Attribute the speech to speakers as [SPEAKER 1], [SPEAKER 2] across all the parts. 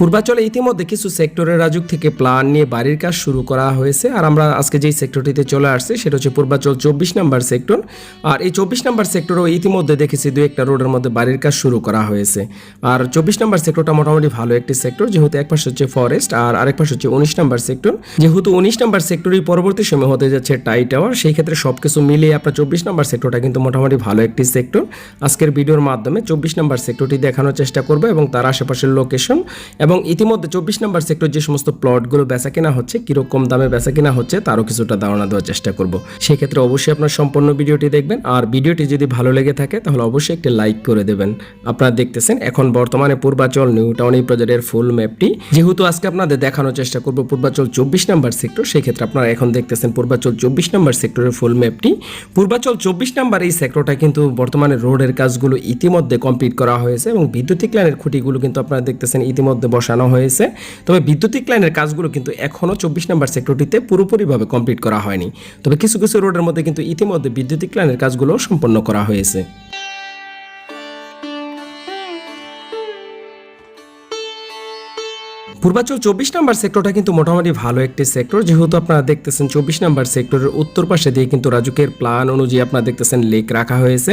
[SPEAKER 1] পূর্বাচলে ইতিমধ্যে কিছু সেক্টরের রাজুক থেকে প্ল্যান নিয়ে বাড়ির কাজ শুরু করা হয়েছে। আর আমরা আজকে যেই সেক্টরটিতে চলে আসছি, সেটা হচ্ছে পূর্বাচল চব্বিশ নাম্বার সেক্টর। আর এই চব্বিশ নাম্বার সেক্টরও ইতিমধ্যে দেখেছি দু একটা রোডের মধ্যে বাড়ির কাজ শুরু করা হয়েছে। আর চব্বিশ নাম্বার সেক্টরটা মোটামুটি ভালো একটি সেক্টর, যেহেতু এক পাশে হচ্ছে ফরেস্ট আর আরেক পাশে হচ্ছে উনিশ নাম্বার সেক্টর। যেহেতু উনিশ নাম্বার সেক্টরই পরবর্তী সময় হতে যাচ্ছে টাই টাওয়ার, সেই ক্ষেত্রে সব কিছু মিলিয়ে আপনার চব্বিশ নাম্বার সেক্টরটা কিন্তু মোটামুটি ভালো একটি সেক্টর। আজকের ভিডিওর মাধ্যমে চব্বিশ নাম্বার সেক্টরটি দেখানোর চেষ্টা করব এবং তার আশেপাশের লোকেশন এবং ইতিমধ্যে চব্বিশ নাম্বার সেক্টর যে সমস্ত প্লটগুলো বেচা কেনা হচ্ছে, কীরকম দামে বেচা কেনা হচ্ছে, তারও কিছুটা ধারণা দেওয়ার চেষ্টা করব। সেক্ষেত্রে অবশ্যই আপনার সম্পূর্ণ ভিডিওটি দেখবেন। আর ভিডিওটি যদি ভালো লেগে থাকে, তাহলে অবশ্যই একটি লাইক করে দেবেন। আপনারা দেখতেছেন, এখন বর্তমানে পূর্বাচল নিউ টাউন এই প্রজেক্টের ফুল ম্যাপটি। যেহেতু আজকে আপনাদের দেখানোর চেষ্টা করব পূর্বাচল চব্বিশ নাম্বার সেক্টর সেই ক্ষেত্রে আপনারা এখন দেখতেছেন পূর্বাচল চব্বিশ নাম্বার সেক্টরের ফুল ম্যাপটি। পূর্বাচল চব্বিশ নাম্বার এই সেক্টরটা কিন্তু বর্তমানে রোডের কাজগুলো ইতিমধ্যে কমপ্লিট করা হয়েছে এবং বিদ্যুতিক লাইনের খুঁটিগুলো কিন্তু আপনারা দেখতেছেন ইতিমধ্যে বসানো হয়েছে। তবে বিদ্যুতিক লাইনের কাজগুলো কিন্তু এখনও চব্বিশ নম্বর সেক্টরটিতে পুরোপুরিভাবে কমপ্লিট করা হয়নি। তবে কিছু কিছু রোডের মধ্যে কিন্তু ইতিমধ্যে বিদ্যুতিক লাইনের কাজগুলো সম্পন্ন করা হয়েছে। পূর্বাচল চব্বিশ নাম্বার সেক্টরটা কিন্তু মোটামুটি ভালো একটি সেক্টর। যেহেতু আপনারা দেখতেছেন চব্বিশ নাম্বার সেক্টরের উত্তর পাশে দিয়ে কিন্তু রাজুকের প্ল্যান অনুযায়ী আপনারা দেখতেছেন লেক রাখা হয়েছে।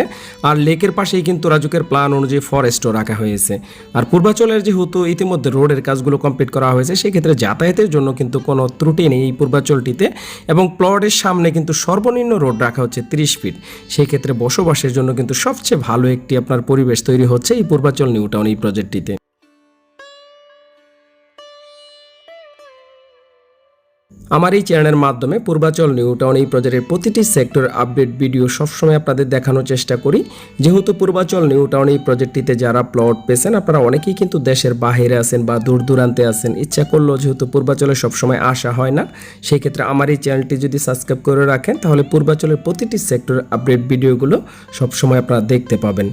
[SPEAKER 1] আর লেকের পাশেই কিন্তু রাজুকের প্ল্যান অনুযায়ী ফরেস্টও রাখা হয়েছে। আর পূর্বাচলের যেহেতু ইতিমধ্যে রোডের কাজগুলো কমপ্লিট করা হয়েছে, সেক্ষেত্রে যাতায়াতের জন্য কিন্তু কোনো ত্রুটি নেই এই পূর্বাচলটিতে। এবং প্লটের সামনে কিন্তু সর্বনিম্ন রোড রাখা হচ্ছে তিরিশ ফিট সেই ক্ষেত্রে বসবাসের জন্য কিন্তু সবচেয়ে ভালো একটি আপনার পরিবেশ তৈরি হচ্ছে এই পূর্বাচল নিউ টাউন এই প্রজেক্টটিতে আমার এই চ্যানেলের মাধ্যমে পূর্বাচল নিউ টাউন এই প্রজেক্টের প্রতিটি সেক্টর আপডেট ভিডিও সবসময় আপনাদের দেখানোর চেষ্টা করি। যেহেতু পূর্বাচল নিউ টাউন এই প্রজেক্টটিতে যারা প্লট পেয়েছেন, আপনারা অনেকেই কিন্তু দেশের বাহিরে আছেন বা দূর দূরান্তে আছেন। ইচ্ছা করলেও যেহেতু পূর্বাচলে সবসময় আসা হয় না, সেই ক্ষেত্রে আমার এই চ্যানেলটি যদি সাবস্ক্রাইব করে রাখেন, তাহলে পূর্বাচলের প্রতিটি সেক্টর আপডেট ভিডিওগুলো সবসময় আপনারা দেখতে পাবেন।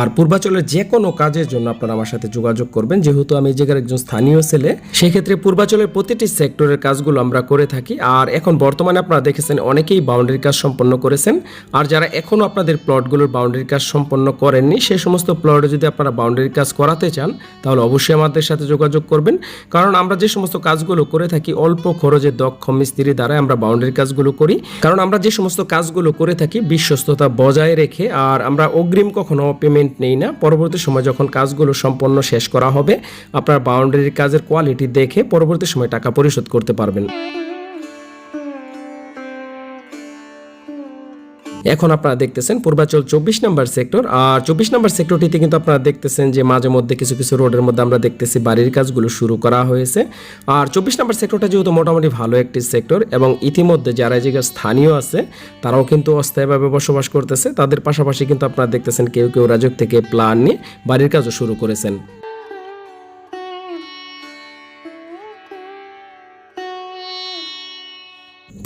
[SPEAKER 1] আর পূর্বাচলের যে কোনো কাজের জন্য আপনারা আমার সাথে যোগাযোগ করবেন। যেহেতু আমি এই জায়গার একজন স্থানীয় ছেলে সেক্ষেত্রে পূর্বাচলের প্রতিটি সেক্টরের কাজগুলো আমরা করে থাকি। আর এখন বর্তমানে আপনারা দেখেছেন অনেকেই বাউন্ডারি কাজ সম্পন্ন করেছেন। আর যারা এখনও আপনাদের প্লটগুলোর বাউন্ডারি কাজ সম্পন্ন করেননি, সে সমস্ত প্লটে যদি আপনারা বাউন্ডারি কাজ করাতে চান, তাহলে অবশ্যই আমাদের সাথে যোগাযোগ করবেন। কারণ আমরা যে সমস্ত কাজগুলো করে থাকি, অল্প খরচে দক্ষ মিস্ত্রি দ্বারা আমরা বাউন্ডারি কাজগুলো করি। কারণ আমরা যে সমস্ত কাজগুলো করে থাকি, বিশ্বস্ততা বজায় রেখে, আর আমরা অগ্রিম কখনো পেমেন্ট নেই না। পরবর্তী সময় যখন কাজগুলো সম্পন্ন শেষ করা হবে, আপনার বাউন্ডারির কাজের কোয়ালিটি দেখে পরবর্তী সময় টাকা পরিশোধ করতে পারবেন। এখন আপনারা দেখতেছেন পূর্বাচল চব্বিশ নাম্বার সেক্টর, আর চব্বিশ নাম্বার সেক্টরটিতে কিন্তু আপনারা দেখতেছেন যে মাঝে মধ্যে কিছু কিছু রোডের মধ্যে আমরা দেখতেছি বাড়ির কাজগুলো শুরু করা হয়েছে। আর চব্বিশ নাম্বার সেক্টরটা যেহেতু মোটামুটি ভালো একটি সেক্টর এবং ইতিমধ্যে যারা জায়গায় স্থানীয় আছে, তারাও কিন্তু অস্থায়ীভাবে বসবাস করতেছে। তাদের পাশাপাশি কিন্তু আপনারা দেখতেছেন কেউ কেউ রাজক থেকে প্লান নিয়ে বাড়ির কাজও শুরু করেছেন।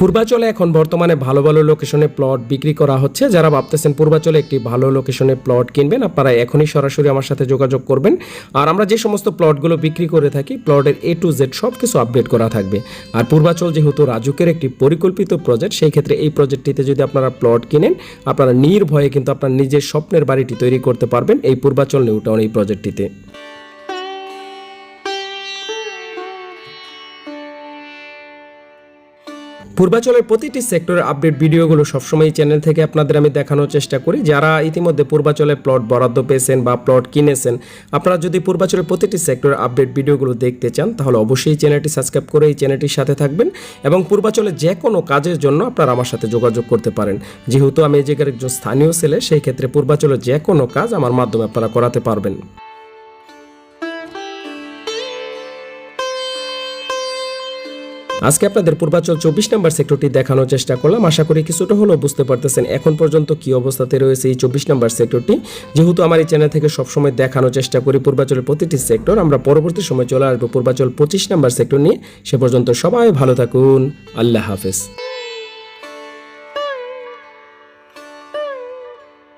[SPEAKER 1] পূর্বাচলে এখন বর্তমানে ভালো ভালো লোকেশনে প্লট বিক্রি করা হচ্ছে। যারা ভাবতেছেন পূর্বাচলে একটি ভালো লোকেশনে প্লট কিনবেন, আপনারা এখনই সরাসরি আমার সাথে যোগাযোগ করবেন। আর আমরা যে সমস্ত প্লটগুলো বিক্রি করে থাকি প্লটের এ টু জেড সব কিছু আপডেট করা থাকবে। আর পূর্বাচল যেহেতু রাজুকের একটি পরিকল্পিত প্রজেক্ট সেই ক্ষেত্রে এই প্রজেক্টটিতে যদি আপনারা প্লট কিনেন, আপনারা নির্ভয়ে কিন্তু আপনার নিজের স্বপ্নের বাড়িটি তৈরি করতে পারবেন এই পূর্বাচল নিউ টাউন এই প্রজেক্টটিতে পূর্বাচলের প্রতিটি সেক্টরের আপডেট ভিডিওগুলো সবসময় এই চ্যানেল থেকে আপনাদের আমি দেখানোর চেষ্টা করি। যারা ইতিমধ্যে পূর্বাচলে প্লট বরাদ্দ পেয়েছেন বা প্লট কিনেছেন, আপনারা যদি পূর্বাচলের প্রতিটি সেক্টরের আপডেট ভিডিওগুলো দেখতে চান, তাহলে অবশ্যই চ্যানেলটি সাবস্ক্রাইব করে এই চ্যানেলটির সাথে থাকবেন এবং পূর্বাচলে যে কোনো কাজের জন্য আপনারা আমার সাথে যোগাযোগ করতে পারেন। যেহেতু আমি এই জায়গার একজন স্থানীয় ছেলে, সেই ক্ষেত্রে পূর্বাচলের যে কোনো কাজ আমার মাধ্যমে আপনারা করাতে পারবেন। আজকে আপনাদের পূর্বাচল চব্বিশ নম্বর সেক্টরটি দেখানোর চেষ্টা করলাম। আশা করি কিছুটা হলেও বুঝতে পারতেছেন এখন পর্যন্ত কি অবস্থাতে রয়েছে এই চব্বিশ নম্বর সেক্টরটি। যেহেতু আমার এই চ্যানেল থেকে সবসময় দেখানোর চেষ্টা করি পূর্বাচলের প্রতিটি সেক্টর, আমরা পরবর্তী সময় চলে আসব পূর্বাচল পঁচিশ নম্বর সেক্টর নিয়ে। সে পর্যন্ত সবাই ভালো থাকুন। আল্লাহ হাফেজ।